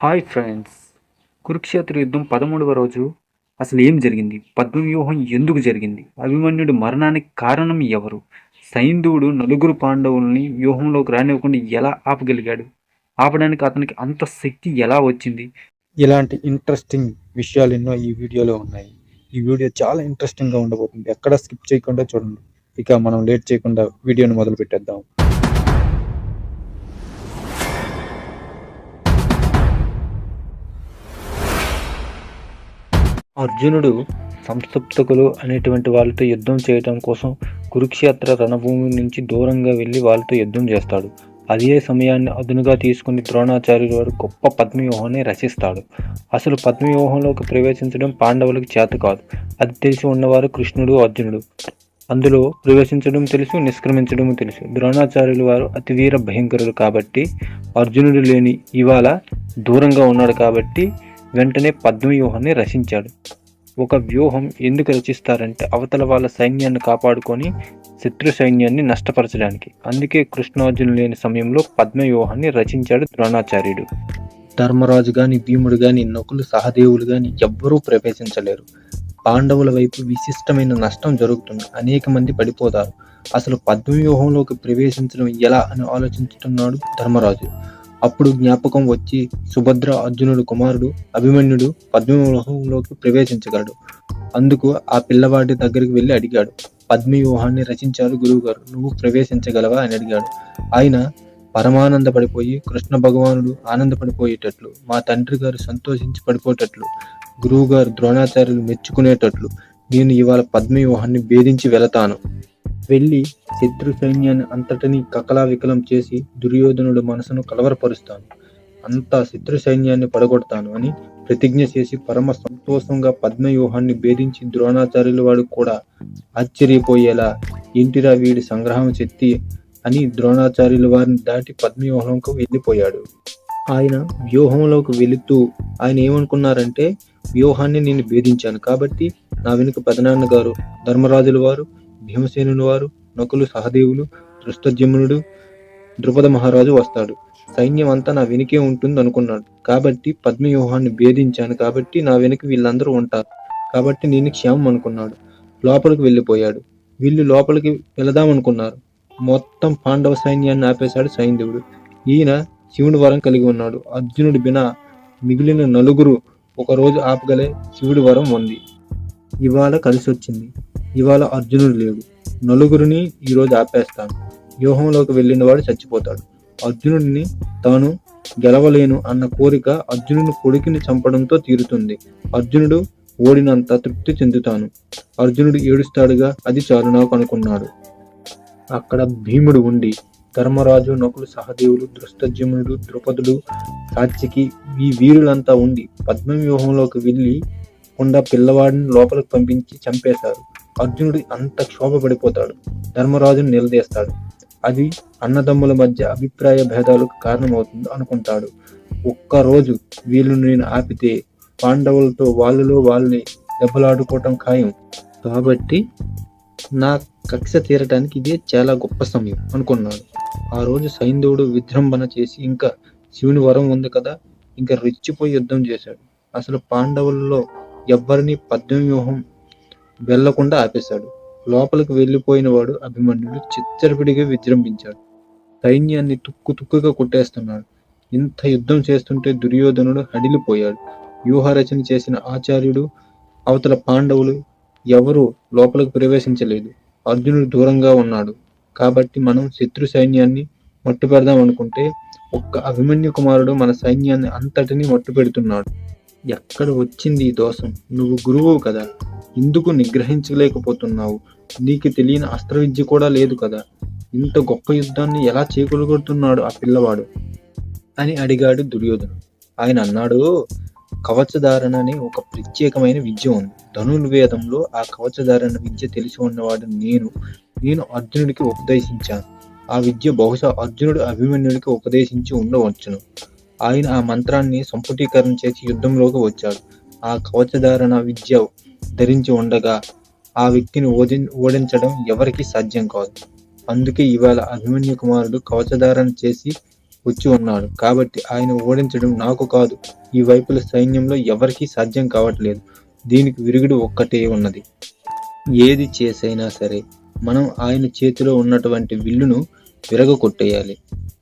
Hi friends. Kurukshetra యుద్ధం పదమూడవ రోజు అసలు ఏం జరిగింది? పద్మవ్యూహం ఎందుకు జరిగింది? అభిమన్యుడి మరణానికి కారణం ఎవరు? సైంధువుడు నలుగురు పాండవుల్ని వ్యూహంలోకి రానివ్వకుండా ఎలా ఆపగలిగాడు? ఆపడానికి అతనికి అంత శక్తి ఎలా వచ్చింది? ఇలాంటి ఇంట్రెస్టింగ్ విషయాలు ఎన్నో ఈ వీడియోలో ఉన్నాయి. ఈ వీడియో చాలా ఇంట్రెస్టింగ్గా ఉండబోతుంది. ఎక్కడ స్కిప్ చేయకుండా చూడండి. ఇక మనం లేట్ చేయకుండా వీడియోని మొదలు పెట్టేద్దాం అర్జునుడు సంసప్తకులు అనేటువంటి వాళ్ళతో యుద్ధం చేయడం కోసం కురుక్షేత్ర రణభూమి నుంచి దూరంగా వెళ్ళి వాళ్ళతో యుద్ధం చేస్తాడు. అదే సమయాన్ని అదునుగా తీసుకుని ద్రోణాచార్యుల వారు గొప్ప పద్మవ్యూహాన్ని రచిస్తాడు. అసలు పద్మవ్యూహంలోకి ప్రవేశించడం పాండవులకు చేత కాదు. అది తెలిసి ఉన్నవారు కృష్ణుడు అర్జునుడు. అందులో ప్రవేశించడం తెలుసు నిష్క్రమించడం తెలుసు. ద్రోణాచార్యుల వారు అతి వీర భయంకరులు కాబట్టి అర్జునుడు లేని ఇవాళ దూరంగా ఉన్నాడు కాబట్టి వెంటనే పద్మవ్యూహాన్ని రచించాడు ఒక వ్యూహం ఎందుకు రచిస్తారంటే అవతల వాళ్ళ సైన్యాన్ని కాపాడుకొని శత్రు సైన్యాన్ని నష్టపరచడానికి. అందుకే కృష్ణార్జును లేని సమయంలో పద్మవ్యూహాన్ని రచించాడు ద్రోణాచార్యుడు. ధర్మరాజు గాని భీముడు గాని నకులు సహదేవులు గాని ఎవ్వరూ ప్రవేశించలేరు. పాండవుల వైపు విశిష్టమైన నష్టం జరుగుతుంది. అనేక మంది పడిపోతారు. అసలు పద్మవ్యూహంలోకి ప్రవేశించడం ఎలా అని ఆలోచించుతున్నాడు ధర్మరాజు. అప్పుడు జ్ఞాపకం వచ్చి సుభద్ర అర్జునుడు కుమారుడు అభిమన్యుడు పద్మవ్యూహంలోకి ప్రవేశించగలడు. అందుకు ఆ పిల్లవాడి దగ్గరికి వెళ్ళి అడిగాడు పద్మవ్యూహాన్ని రచించారు గురువుగారు నువ్వు ప్రవేశించగలవా? అని అడిగాడు. ఆయన పరమానందపడిపోయి కృష్ణ భగవానుడు ఆనందపడిపోయేటట్లు మా తండ్రి గారు సంతోషించి పడిపోయేటట్లు గురువుగారు ద్రోణాచార్యులు మెచ్చుకునేటట్లు నేను ఇవాళ పద్మవ్యూహాన్ని భేదించి వెళతాను. వెళ్ళి శత్రు సైన్యాన్ని అంతటినీ కకలా వికలం చేసి దుర్యోధనుడు మనసును కలవరపరుస్తాను. అంతా శత్రు సైన్యాన్ని పడగొడతాను అని ప్రతిజ్ఞ చేసి పరమ సంతోషంగా పద్మవ్యూహాన్ని భేదించి ద్రోణాచార్యుల వాడు కూడా ఆశ్చర్యపోయేలా ఇంటిరా వీడి సంగ్రహం శక్తి అని ద్రోణాచార్యుల వారిని దాటి పద్మవ్యూహంకు వెళ్ళిపోయాడు. ఆయన వ్యూహంలోకి వెళుతూ ఆయన ఏమనుకున్నారంటే వ్యూహాన్ని నేను భేదించాను కాబట్టి నా వెనుక పెదనాన్న గారు ధర్మరాజుల వారు భీమసేనుని వారు నకులు సహదేవులు దృష్టజమునుడు ద్రుపద మహారాజు వస్తాడు. సైన్యం అంతా నా వెనుకే ఉంటుంది అనుకున్నాడు కాబట్టి పద్మవ్యూహాన్ని భేదించాను. కాబట్టి నా వెనుక వీళ్ళందరూ ఉంటారు. కాబట్టి నేను క్షేమం అనుకున్నాడు లోపలికి వెళ్ళిపోయాడు. వీళ్ళు లోపలికి వెళదామనుకున్నారు. మొత్తం పాండవ సైన్యాన్ని ఆపేశాడు సైన్యుడు ఈయన శివుని వరం కలిగి ఉన్నాడు. అర్జునుడు బినా మిగిలిన నలుగురు ఒకరోజు ఆపగలే శివుడి వరం ఉంది. ఇవాళ కలిసి వచ్చింది ఇవాళ అర్జునుడు లేడు. నలుగురిని ఈరోజు ఆపేస్తాను. వ్యూహంలోకి వెళ్ళిన వాడు చచ్చిపోతాడు. అర్జునుడిని తాను గెలవలేను అన్న కోరిక అర్జునుని కొడుకుని చంపడంతో తీరుతుంది. అర్జునుడు ఓడినంత తృప్తి చెందుతాను. అర్జునుడు ఏడుస్తాడుగా అది చాలు నాకు అనుకున్నాడు. అక్కడ భీముడు ఉండి ధర్మరాజు నకులు సహదేవులు దృష్టజ్యమునుడు ద్రుపదుడు సాత్యకి ఈ వీరులంతా ఉండి పద్మవ్యూహంలోకి వెళ్ళి కుండా పిల్లవాడిని లోపలికి పంపించి చంపేశారు. అర్జునుడు అంత క్షోభపడిపోతాడు. ధర్మరాజును నిలదీస్తాడు. అది అన్నదమ్ముల మధ్య అభిప్రాయ భేదాలకు కారణమవుతుంది అనుకుంటాడు. ఒక్కరోజు వీళ్ళు నేను ఆపితే పాండవులతో వాళ్ళలో వాళ్ళని దెబ్బలాడుకోవటం ఖాయం. కాబట్టి నా కక్ష తీరటానికి ఇదే చాలా గొప్ప సమయం అనుకున్నాడు ఆ రోజు సైంధవుడు విజృంభణ చేసి ఇంకా శివుని వరం ఉంది కదా ఇంకా రెచ్చిపోయి యుద్ధం చేశాడు. అసలు పాండవులలో ఎవ్వరిని పద్మవ్యూహం వెళ్ళకుండా ఆపేశాడు. లోపలికి వెళ్ళిపోయిన వాడు అభిమన్యుడు చిత్తరపిడిగా విజృంభించాడు. సైన్యాన్ని తుక్కు తుక్కుగా కొట్టేస్తున్నాడు. ఇంత యుద్ధం చేస్తుంటే దుర్యోధనుడు హడిలిపోయాడు. వ్యూహరచన చేసిన ఆచార్యుడు అవతల పాండవులు ఎవరు లోపలికి ప్రవేశించలేదు. అర్జునుడు దూరంగా ఉన్నాడు. కాబట్టి మనం శత్రు సైన్యాన్ని మట్టు పెడదాం అనుకుంటే ఒక్క అభిమన్యు కుమారుడు మన సైన్యాన్ని అంతటిని మట్టు పెడుతున్నాడు ఎక్కడ వచ్చింది ఈ దోషం? నువ్వు గురువు కదా. ఎందుకు నిగ్రహించలేకపోతున్నావు? నీకు తెలియని అస్త్ర విద్య కూడా లేదు కదా. ఇంత గొప్ప యుద్ధాన్ని ఎలా చేకూలగొడుతున్నాడు ఆ పిల్లవాడు? అని అడిగాడు దుర్యోధను. ఆయన అన్నాడు కవచధారణ అనే ఒక ప్రత్యేకమైన విద్య ఉంది. ధనుర్వేదంలో ఆ కవచధారణ విద్య తెలిసి ఉన్నవాడు నేను. నేను అర్జునుడికి ఉపదేశించాను. ఆ విద్య బహుశా అర్జునుడు అభిమన్యుడికి ఉపదేశించి ఉండవచ్చును. ఆయన ఆ మంత్రాన్ని సంపుటీకరణ చేసి యుద్ధంలోకి వచ్చాడు. ఆ కవచధారణ విద్య ధరించి ఉండగా ఆ వ్యక్తిని ఓడి ఓడించడం ఎవరికి సాధ్యం కాదు. అందుకే ఇవాళ అభిమన్యు కుమారుడు కవచధారణ చేసి వచ్చి ఉన్నాడు. కాబట్టి ఆయన ఓడించడం నాకు కాదు. ఈ వైపుల సైన్యంలో ఎవరికీ సాధ్యం కావట్లేదు. దీనికి విరుగుడు ఒక్కటే ఉన్నది. ఏది చేసైనా సరే మనం ఆయన చేతిలో ఉన్నటువంటి విల్లును విరగ కొట్టేయాలి.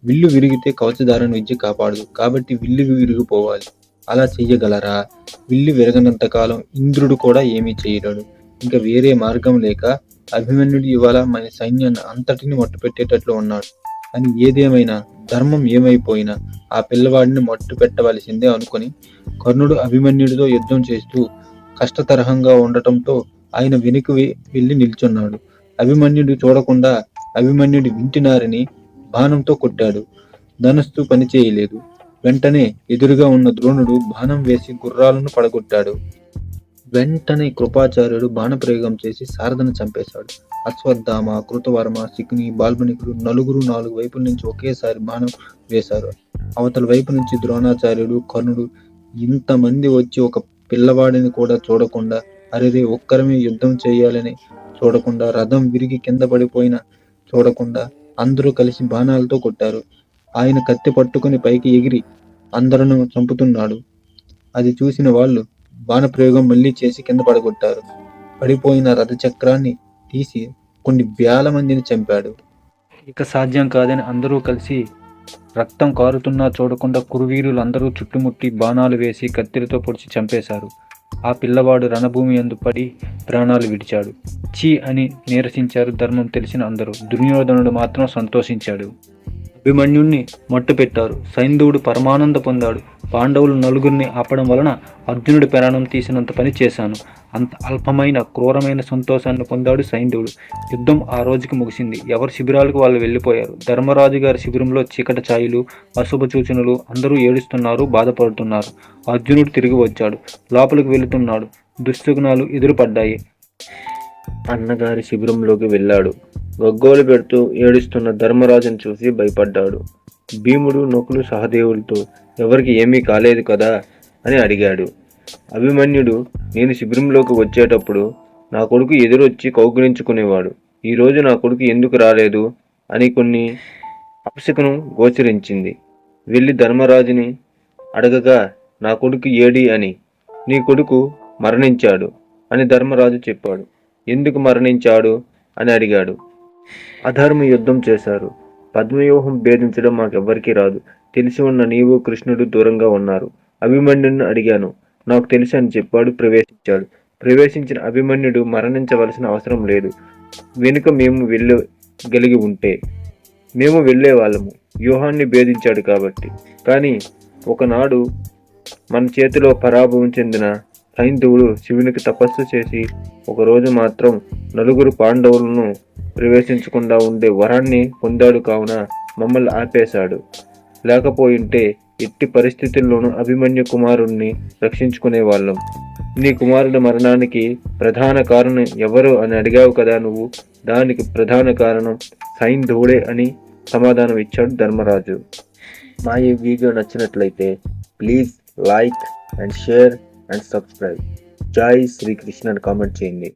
విల్లు విరిగితే కవచదారుని విద్య కాపాడదు కాబట్టి విల్లు విరిగిపోవాలి. అలా చెయ్యగలరా? విల్లు విరగనంత కాలం ఇంద్రుడు కూడా ఏమీ చేయలేడు ఇంకా వేరే మార్గం లేక అభిమన్యుడు ఇవాళ మన సైన్యాన్ని అంతటిని మట్టుపెట్టేటట్లు ఉన్నాడు. అని ఏదేమైనా ధర్మం ఏమైపోయినా ఆ పిల్లవాడిని మట్టు పెట్టవలసిందే అనుకుని కర్ణుడు అభిమన్యుడితో యుద్ధం చేస్తూ కష్టతరహంగా ఉండటంతో ఆయన వెనుక వెళ్ళి నిల్చున్నాడు. అభిమన్యుడు చూడకుండా అభిమన్యుడి వింటినారని బాణంతో కొట్టాడు. ధనస్సు పనిచేయలేదు వెంటనే ఎదురుగా ఉన్న ద్రోణుడు బాణం వేసి గుర్రాలను పడగొట్టాడు. వెంటనే కృపాచార్యుడు బాణప్రయోగం చేసి శారదను చంపేశాడు. అశ్వత్థామ కృతవర్మ శిఖిని బాల్మణికుడు నలుగురు నాలుగు వైపుల నుంచి ఒకేసారి బాణం వేశారు. అవతల వైపు నుంచి ద్రోణాచార్యుడు కర్ణుడు ఇంతమంది వచ్చి ఒక పిల్లవాడిని కూడా చూడకుండా అరెరే ఒక్కరమే యుద్ధం చేయాలని చూడకుండా రథం విరిగి కింద పడిపోయిన చూడకుండా అందరూ కలిసి బాణాలతో కొట్టారు. ఆయన కత్తి పట్టుకుని పైకి ఎగిరి అందరూ చంపుతున్నాడు. అది చూసిన వాళ్ళు బాణప్రయోగం మళ్ళీ చేసి కింద పడగొట్టారు. పడిపోయిన రథచక్రాన్ని తీసి కొన్ని వేల మందిని చంపాడు. ఇక సాధ్యం కాదని అందరూ కలిసి రక్తం కారుతున్నా చూడకుండా కురువీరులందరూ చుట్టుముట్టి బాణాలు వేసి కత్తిలతో పొడిచి చంపేశారు. ఆ పిల్లవాడు రణభూమి యందు పడి ప్రాణాలు విడిచాడు. చీ అని నీరసించారు ధర్మం తెలిసిన అందరూ. దుర్యోధనుడు మాత్రం సంతోషించాడు. అభిమన్యుణ్ణి మట్టు పెట్టారు సైంధవుడు పరమానంద పొందాడు. పాండవులు నలుగురిని ఆపడం వలన అర్జునుడి ప్రాణం తీసినంత పని చేశాను. అంత అల్పమైన క్రూరమైన సంతోషాన్ని పొందాడు సైంధవుడు యుద్ధం ఆ రోజుకి ముగిసింది. ఎవరి శిబిరాలకు వాళ్ళు వెళ్ళిపోయారు? ధర్మరాజు గారి శిబిరంలో చీకటి ఛాయలు అశుభ సూచనలు అందరూ ఏడుస్తున్నారు బాధపడుతున్నారు. అర్జునుడు తిరిగి వచ్చాడు. లోపలికి వెళుతున్నాడు. దుశ్శకునాలు ఎదురుపడ్డాయి. అన్నగారి శిబిరంలోకి వెళ్ళాడు. గగ్గోలు పెడుతూ ఏడుస్తున్న ధర్మరాజును చూసి భయపడ్డాడు. భీముడు నకులు సహదేవులతో ఎవరికి ఏమీ కాలేదు కదా అని అడిగాడు. అభిమన్యుడు నేను శిబిరంలోకి వచ్చేటప్పుడు నా కొడుకు ఎదురొచ్చి కౌగిలించుకునేవాడు. ఈరోజు నా కొడుకు ఎందుకు రాలేదు? అని కొన్ని అపశకును గోచరించింది. వెళ్ళి ధర్మరాజుని అడగగా నా కొడుకు ఏడి అని నీ కొడుకు మరణించాడు అని ధర్మరాజు చెప్పాడు. ఎందుకు మరణించాడు? అని అడిగాడు. అధర్మ యుద్ధం చేశారు. పద్మవ్యూహం భేదించడం మాకెవ్వరికీ రాదు. తెలిసి ఉన్న నీవు కృష్ణుడు దూరంగా ఉన్నారు. అభిమన్యుడిని అడిగాను. నాకు తెలుసు అని చెప్పాడు ప్రవేశించాడు. ప్రవేశించిన అభిమన్యుడు మరణించవలసిన అవసరం లేదు. వెనుక మేము వెళ్ళగలిగి ఉంటే. మేము వెళ్ళే వాళ్ళము. వ్యూహాన్ని భేదించాడు కాబట్టి. కానీ ఒకనాడు మన చేతిలో పరాభవం చెందిన హైందవుడు శివునికి తపస్సు చేసి ఒకరోజు మాత్రం నలుగురు పాండవులను ప్రవేశించకుండా ఉండే వరాన్ని పొందాడు కావున మమ్మల్ని ఆపేశాడు. లేకపోయింటే ఎట్టి పరిస్థితుల్లోనూ అభిమన్యు కుమారుణ్ణి రక్షించుకునే వాళ్ళం నీ కుమారుడి మరణానికి ప్రధాన కారణం ఎవరు అని అడిగావు కదా నువ్వు? దానికి ప్రధాన కారణం సైంధవుడే అని సమాధానం ఇచ్చాడు ధర్మరాజు. మా ఈ వీడియో నచ్చినట్లయితే please like and share and subscribe. Jai Srikrishna అని కామెంట్ చేయండి.